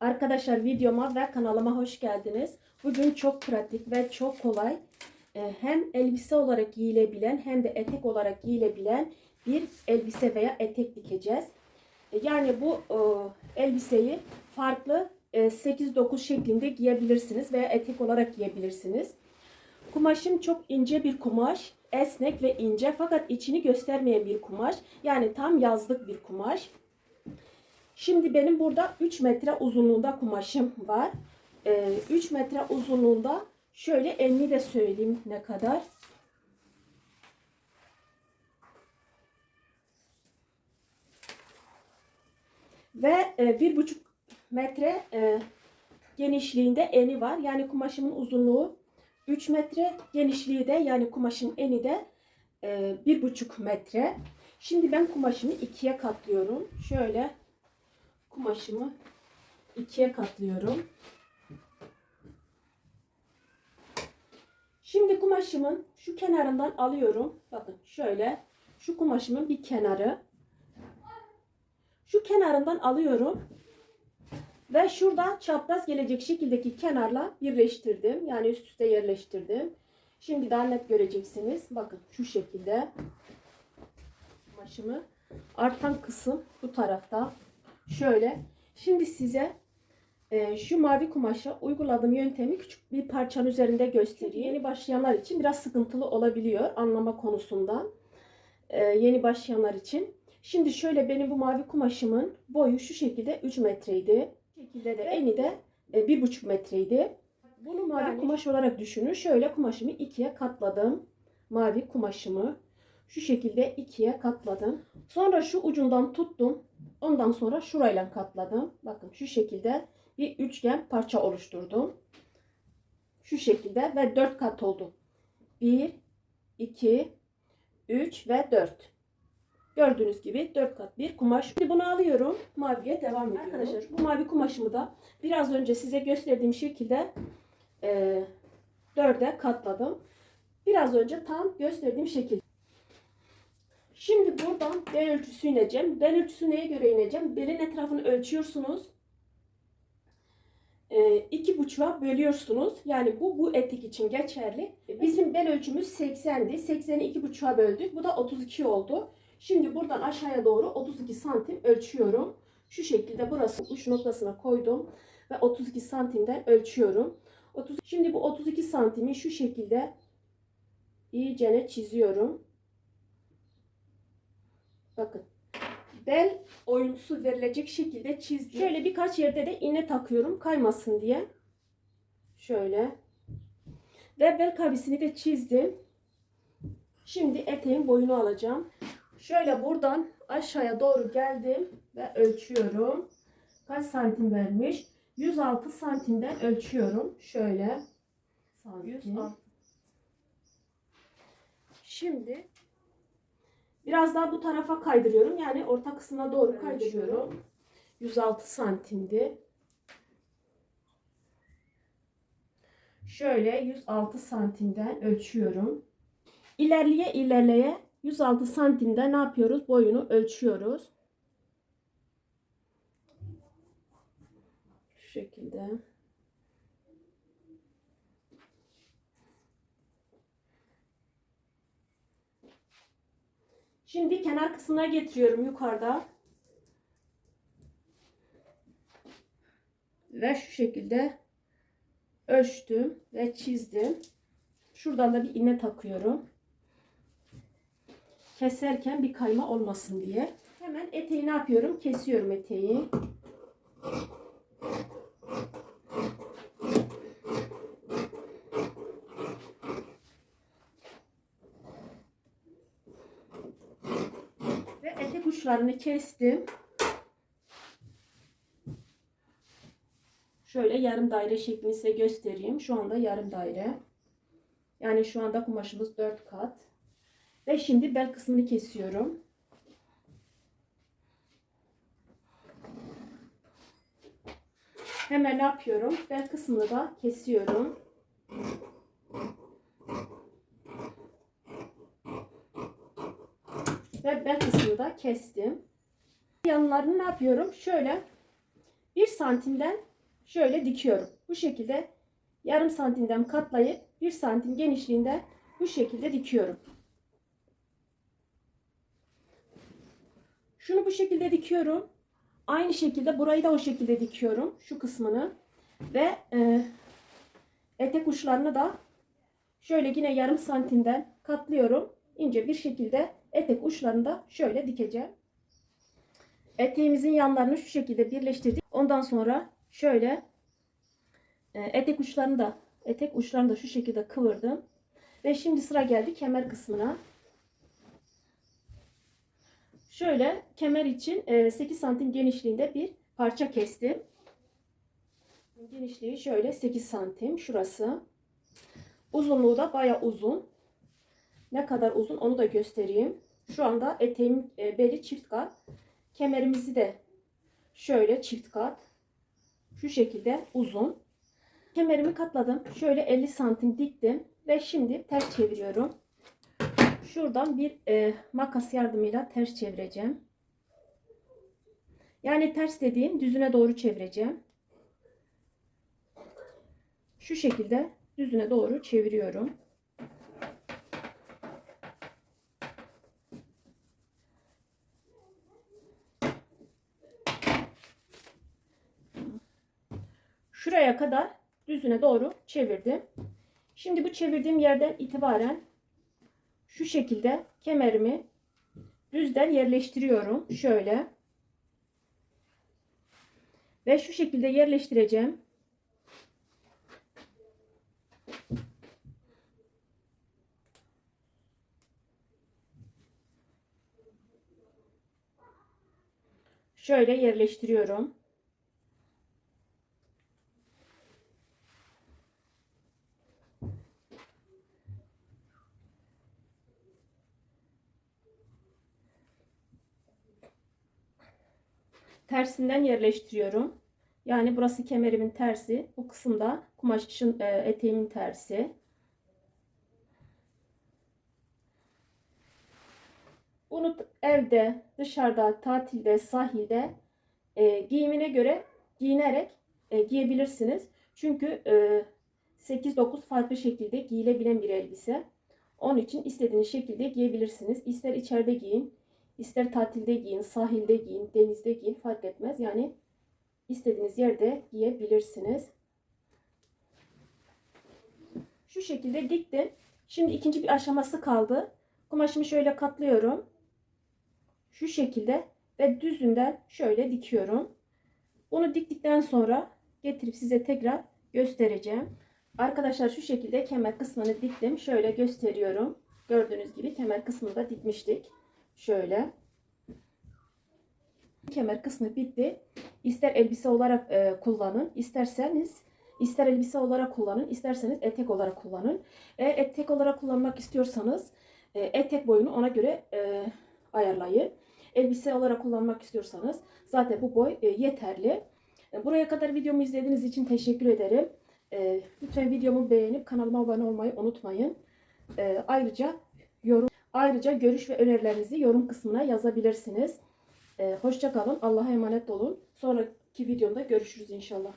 Arkadaşlar videoma ve kanalıma hoş geldiniz. Bugün çok pratik ve çok kolay e, hem elbise olarak giyilebilen hem de etek olarak giyilebilen bir elbise veya etek dikeceğiz. E, Yani bu e, elbiseyi farklı e, 8-9 şeklinde giyebilirsiniz veya etek olarak giyebilirsiniz. Kumaşım çok ince bir kumaş. Esnek ve ince fakat içini göstermeyen bir kumaş. Yani tam yazlık bir kumaş. Şimdi benim burada 3 metre uzunluğunda kumaşım var. Ee, 3 metre uzunluğunda şöyle enli de söyleyeyim ne kadar. Ve e, bir buçuk metre e, genişliğinde eni var. Yani kumaşımın uzunluğu 3 metre, genişliği de yani kumaşın eni de e, bir buçuk metre. Şimdi ben kumaşımı ikiye katlıyorum. Şöyle kumaşımı ikiye katlıyorum. Şimdi kumaşımın şu kenarından alıyorum. Bakın şöyle şu kumaşımın bir kenarı. Şu kenarından alıyorum. Ve şurada çapraz gelecek şekildeki kenarla birleştirdim. Yani üst üste yerleştirdim. Şimdi daha net göreceksiniz. Bakın şu şekilde kumaşımı artan kısım bu tarafta. Şöyle. Şimdi size e, şu mavi kumaşa uyguladığım yöntemi küçük bir parçanın üzerinde göstereyim. Yeni başlayanlar için biraz sıkıntılı olabiliyor anlama konusundan. E, yeni başlayanlar için. Şimdi şöyle benim bu mavi kumaşımın boyu şu şekilde 3 metreydi. Bu şekilde de eni de e, 1,5 metreydi. Bunu mavi Yani- kumaş olarak düşünün. Şöyle kumaşımı ikiye katladım. Mavi kumaşımı şu şekilde ikiye katladım. Sonra şu ucundan tuttum. Ondan sonra şurayla katladım. Bakın şu şekilde bir üçgen parça oluşturdum. Şu şekilde ve 4 kat oldu. 1, 2, 3 ve 4. Gördüğünz gibi 4 kat bir kumaş. Şimdi bunu alıyorum. Maviye devam ediyorum. Arkadaşlar bu mavi kumaşımı da biraz önce size gösterdiğim şekilde e, 4'e katladım. Biraz önce tam gösterdiğim şekilde. Şimdi buradan bel ölçüsü ineceğim. Bel ölçüsü neye göre ineceğim? Belin etrafını ölçüyorsunuz. E, iki buçuğa bölüyorsunuz. Yani bu bu etek için geçerli. Bizim bel ölçümüz 80'di. 80'i iki buçuğa böldük. Bu da 32 oldu. Şimdi buradan aşağıya doğru 32 santim ölçüyorum. Şu şekilde burası uç noktasına koydum ve 32 santimden ölçüyorum. 30, şimdi bu 32 santimi şu şekilde iyicene çiziyorum. Bakın. Bel oyuntusu verilecek şekilde çizdim. Şöyle birkaç yerde de iğne takıyorum kaymasın diye. Şöyle. Ve bel kavisini de çizdim. Şimdi eteğin boyunu alacağım. Şöyle buradan aşağıya doğru geldim ve ölçüyorum. Kaç santim vermiş? 106 santimden ölçüyorum. Şöyle. 106. Şimdi biraz daha bu tarafa kaydırıyorum. Yani orta kısmına doğru kaydırıyorum. 106 santimdi. Şöyle 106 santimden ölçüyorum. İlerleye ilerleye 106 santimde ne yapıyoruz? Boyunu ölçüyoruz. Şu şekilde. Şimdi kenar kısmına getiriyorum yukarıda. Ve şu şekilde ölçtüm ve çizdim. Şuradan da bir iğne takıyorum keserken bir kayma olmasın diye. Hemen eteği ne yapıyorum? Kesiyorum eteği. Ve etek uçlarını kestim. Şöyle yarım daire şeklini size göstereyim. Şu anda yarım daire. Yani şu anda kumaşımız 4 kat. Ve şimdi bel kısmını kesiyorum. Hemen ne yapıyorum? Bel kısmını da kesiyorum. Ve bel kısmını da kestim. Yanlarını ne yapıyorum? Şöyle bir santimden şöyle dikiyorum. Bu şekilde yarım santimden katlayıp 1 santim genişliğinde bu şekilde dikiyorum. Şunu bu şekilde dikiyorum. Aynı şekilde burayı da o şekilde dikiyorum. Şu kısmını. Ve e, etek uçlarını da şöyle yine yarım santimden katlıyorum. İnce bir şekilde etek uçlarını da şöyle dikeceğim. Eteğimizin yanlarını şu şekilde birleştirdik. Ondan sonra şöyle e, etek uçlarını da etek uçlarını da şu şekilde kıvırdım. Ve şimdi sıra geldi kemer kısmına. Şöyle kemer için e, 8 santim genişliğinde bir parça kestim. Genişliği şöyle 8 santim şurası. Uzunluğu da baya uzun. Ne kadar uzun onu da göstereyim. Şu anda eteğim e, beli çift kat. Kemerimizi de şöyle çift kat. Şu şekilde uzun. Kemerimi katladım. Şöyle 50 santim diktim. Ve şimdi ters çeviriyorum. Şuradan bir e, makas yardımıyla ters çevireceğim. Yani ters dediğim düzüne doğru çevireceğim. Şu şekilde düzüne doğru çeviriyorum. Şuraya kadar düzüne doğru çevirdim. Şimdi bu çevirdiğim yerden itibaren şu şekilde kemerimi düzden yerleştiriyorum. Şöyle. Ve şu şekilde yerleştireceğim. Şöyle yerleştiriyorum. Tersinden yerleştiriyorum. Yani burası kemerimin tersi. Bu kısımda kumaşın e, eteğimin tersi. Bunu evde, dışarıda, tatilde, sahilde e, giyimine göre giyinerek e, giyebilirsiniz. Çünkü e, 8-9 farklı şekilde giyilebilen bir elbise. Onun için istediğiniz şekilde giyebilirsiniz. İster içeride giyin, İster tatilde giyin, sahilde giyin, denizde giyin fark etmez. Yani istediğiniz yerde giyebilirsiniz. Şu şekilde diktim. Şimdi ikinci bir aşaması kaldı. Kumaşımı şöyle katlıyorum. Şu şekilde ve düzünden şöyle dikiyorum. Bunu diktikten sonra getirip size tekrar göstereceğim. Arkadaşlar şu şekilde kemer kısmını diktim. Şöyle gösteriyorum. Gördüğünüz gibi kemer kısmını da dikmiştik. Şöyle. Kemer kısmı bitti. İster elbise olarak e, kullanın, isterseniz ister elbise olarak kullanın, isterseniz etek olarak kullanın. Eğer etek olarak kullanmak istiyorsanız e, etek boyunu ona göre e, ayarlayın. Elbise olarak kullanmak istiyorsanız zaten bu boy e, yeterli. E, buraya kadar videomu izlediğiniz için teşekkür ederim. E, lütfen videomu beğenip kanalıma abone olmayı unutmayın. E, ayrıca yorum Ayrıca görüş ve önerilerinizi yorum kısmına yazabilirsiniz. Ee, hoşça kalın. Allah'a emanet olun. Sonraki videomda görüşürüz inşallah.